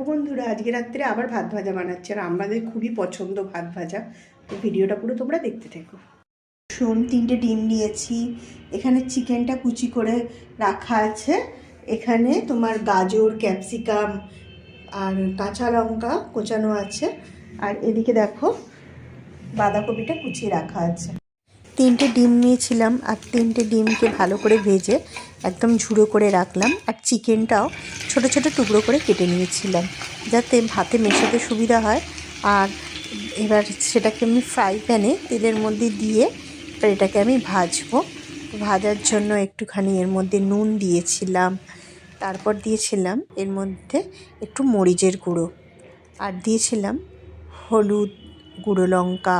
দেখো বন্ধুরা, আজকে রাত্রে আবার ভাত ভাজা বানাচ্ছে আর আমাদের খুবই পছন্দ ভাত ভাজা। তো ভিডিওটা পুরো তোমরা দেখতে থাকো। শোন, তিনটে ডিম নিয়েছি। এখানে চিকেনটা কুচি করে রাখা আছে। এখানে তোমার গাজর, ক্যাপসিকাম আর কাঁচা লঙ্কা কোচানো আছে। আর এদিকে দেখো বাঁধাকপিটা কুচিয়ে রাখা আছে। তিনটে ডিম নিয়েছিলাম আর তিনটে ডিমকে ভালো করে ভেজে একদম ঝুড়ো করে রাখলাম আর চিকেনটাও ছোট ছোট টুকরো করে কেটে নিয়েছিলাম যাতে ভাতে মেশাতে সুবিধা হয়। আর এবার সেটাকে আমি ফ্রাই প্যানে তেলের মধ্যে দিয়ে এবার এটাকে আমি ভাজবো। ভাজার জন্য একটুখানি এর মধ্যে নুন দিয়েছিলাম। তারপর দিয়েছিলাম এর মধ্যে একটু মরিচের গুঁড়ো। আর দিয়েছিলাম হলুদ, গুঁড়ো লঙ্কা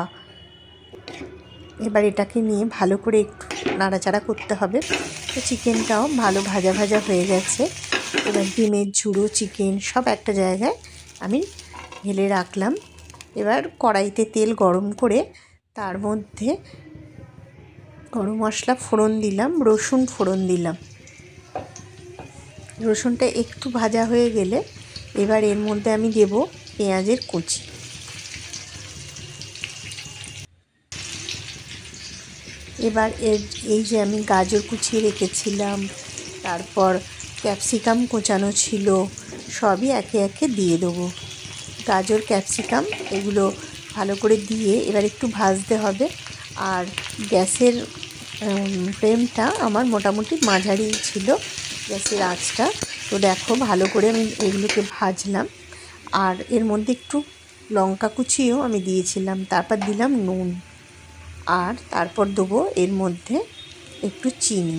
এবার এটাকে নিয়ে ভালো করে একটু নাড়াচাড়া করতে হবে। তো চিকেনটাও ভালো ভাজা ভাজা হয়ে গেছে। এবার ডিমের ঝুড়ো, চিকেন সব একটা জায়গায় আমি ঢেলে রাখলাম। এবার কড়াইতে তেল গরম করে তার মধ্যে গরম মশলা ফোড়ন দিলাম, রসুন ফোড়ন দিলাম। রসুনটা একটু ভাজা হয়ে গেলে এবার এর মধ্যে আমি দেব পেঁয়াজের কুচি। এবার এর, এই যে আমি গাজর কুচিয়ে রেখেছিলাম, তারপর ক্যাপসিকাম কোচানো ছিল, সবই একে একে দিয়ে দেবো। গাজর, ক্যাপসিকাম এগুলো ভালো করে দিয়ে এবার একটু ভাজতে হবে। আর গ্যাসের ফ্লেমটা আমার মোটামুটি মাঝারি ছিল গ্যাসের আঁচটা। তো দেখো ভালো করে আমি এগুলোকে ভাজলাম। আর এর মধ্যে একটু লঙ্কা কুচিও আমি দিয়েছিলাম, তারপর দিলাম নুন। আর তারপর দেবো এর মধ্যে একটু চিনি।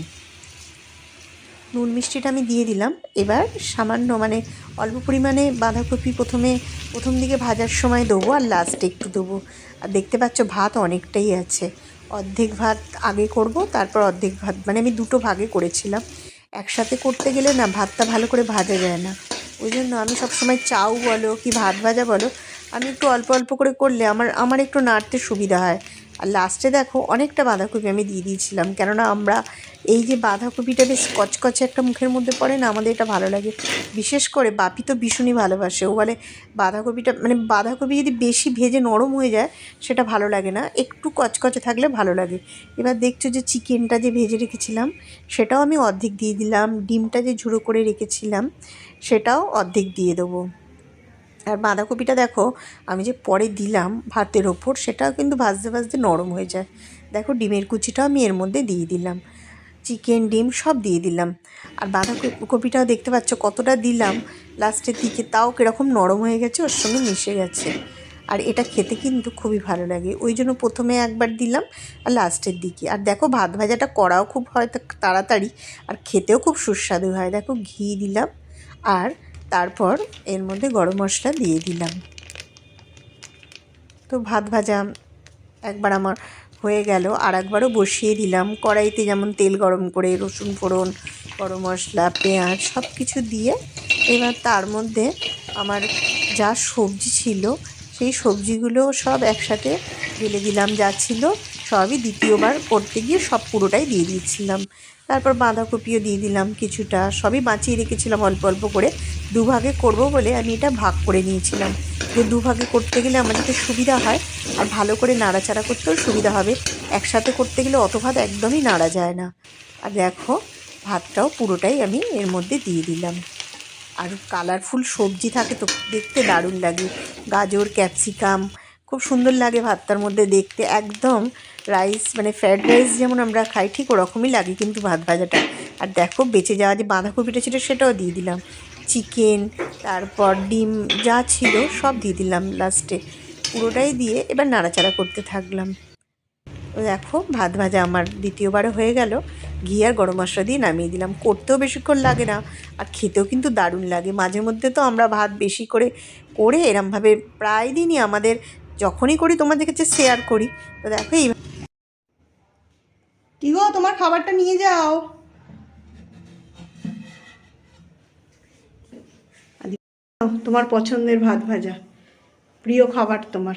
নুন মিষ্টিটা আমি দিয়ে দিলাম। এবার সামান্য মানে অল্প পরিমাণে বাঁধাকপি প্রথমে, প্রথম দিকে ভাজার সময় দেবো আর লাস্টে একটু দেবো। আর দেখতে পাচ্ছ ভাত অনেকটাই আছে। অর্ধেক ভাত আগে করব, তারপর অর্ধেক ভাত মানে আমি দুটো ভাগে করেছিলাম। একসাথে করতে গেলে না ভাতটা ভালো করে ভাজা যায় না। ওই জন্য আমি সবসময় চাউ বলো কি ভাত ভাজা বলো, আমি একটু অল্প অল্প করে করলে আমার আমার একটু নাড়তে সুবিধা হয়। আর লাস্টে দেখো অনেকটা বাঁধাকপি আমি দিয়ে দিয়েছিলাম, কেননা আমরা এই যে বাঁধাকপিটা বেশ কচকচে একটা মুখের মধ্যে পড়ে না, আমাদের এটা ভালো লাগে। বিশেষ করে বাপি তো ভীষণই ভালোবাসে, ও বলে বাঁধাকপিটা মানে বাঁধাকপি যদি বেশি ভেজে নরম হয়ে যায়, সেটা ভালো লাগে না, একটু কচকচে থাকলে ভালো লাগে। এবার দেখছ যে চিকেনটা যে ভেজে রেখেছিলাম, সেটাও আমি অর্ধেক দিয়ে দিলাম, ডিমটা যে ঝুড়ো করে রেখেছিলাম, সেটাও অর্ধেক দিয়ে দেবো। আর বাঁধাকপিটা দেখো, আমি যে পরে দিলাম ভাতের ওপর সেটাও কিন্তু ভাজতে ভাজতে নরম হয়ে যায়। দেখো, ডিমের কুচিটাও আমি এর মধ্যে দিয়ে দিলাম। চিকেন, ডিম সব দিয়ে দিলাম। আর বাঁধাকপিটাও দেখতে পাচ্ছ কতটা দিলাম। লাস্টের দিকে তাও কীরকম নরম হয়ে গেছে, ওর সঙ্গে মিশে গেছে। আর এটা খেতে কিন্তু খুবই ভালো লাগে। ওই জন্য প্রথমে একবার দিলাম আর লাস্টের দিকে। আর দেখো, ভাত ভাজাটা করাও খুব হয় তাড়াতাড়ি। আর খেতেও খুব সুস্বাদু হয়। দেখো, ঘি দিলাম। আর তারপর এর মধ্যে গরম মশলা দিয়ে দিলাম। তো ভাত ভাজা একবার আমার হয়ে গেল, আর একবারও বসিয়ে দিলাম। কড়াইতে যেমন তেল গরম করে, রসুন ফোড়ন, গরম মশলা, পেঁয়াজ সব কিছু দিয়ে এবার তার মধ্যে আমার যা সবজি ছিল, সেই সবজিগুলো সব একসাথে ঢেলে দিলাম। যা ছিল সবই দ্বিতীয়বার করতে গিয়ে সব পুরোটাই দিয়ে দিয়েছিলাম। তারপর বাঁধাকপিও দিয়ে দিলাম কিছুটা। সবই বাঁচিয়ে রেখেছিলাম অল্প অল্প করে। দুভাগে করব বলে আমি এটা ভাগ করে নিয়েছিলাম। যে দুভাগে করতে গেলে আমাদেরকে সুবিধা হয়, আর ভালো করে নাড়াচাড়া করতেও সুবিধা হবে। একসাথে করতে গেলে অত ভাত একদমই নাড়া যায় না। আর দেখো, ভাতটাও পুরোটাই আমি এর মধ্যে দিয়ে দিলাম। আর কালারফুল সবজি থাকে তো দেখতে দারুণ লাগে। গাজর, ক্যাপসিকাম, খুব সুন্দর লাগে ভাতটার মধ্যে দেখতে। একদম রাইস মানে ফ্রায়েড রাইস যেমন আমরা খাই, ঠিক ওরকমই লাগে কিন্তু ভাত ভাজাটা। আর দেখো, বেঁচে যাওয়া যে বাঁধাকপিটা ছিল সেটাও দিয়ে দিলাম। চিকেন তারপর ডিম, যা ছিল সব দিয়ে দিলাম লাস্টে পুরোটাই দিয়ে এবার নাড়াচাড়া করতে থাকলাম। দেখো, ভাত ভাজা আমার দ্বিতীয়বারও হয়ে গেল। ঘি আর গরম মশলা দিয়ে নামিয়ে দিলাম। করতেও বেশিক্ষণ লাগে না, আর খেতেও কিন্তু দারুণ লাগে। মাঝে মধ্যে তো আমরা ভাত বেশি করে করে এরমভাবে প্রায় দিনই আমাদের যখনই করি তোমাদের কাছে শেয়ার করি। তো দেখো এই গো, তোমার খাবারটা নিয়ে যাও। তোমার পছন্দের ভাত ভাজা। প্রিয় খাবার তোমার।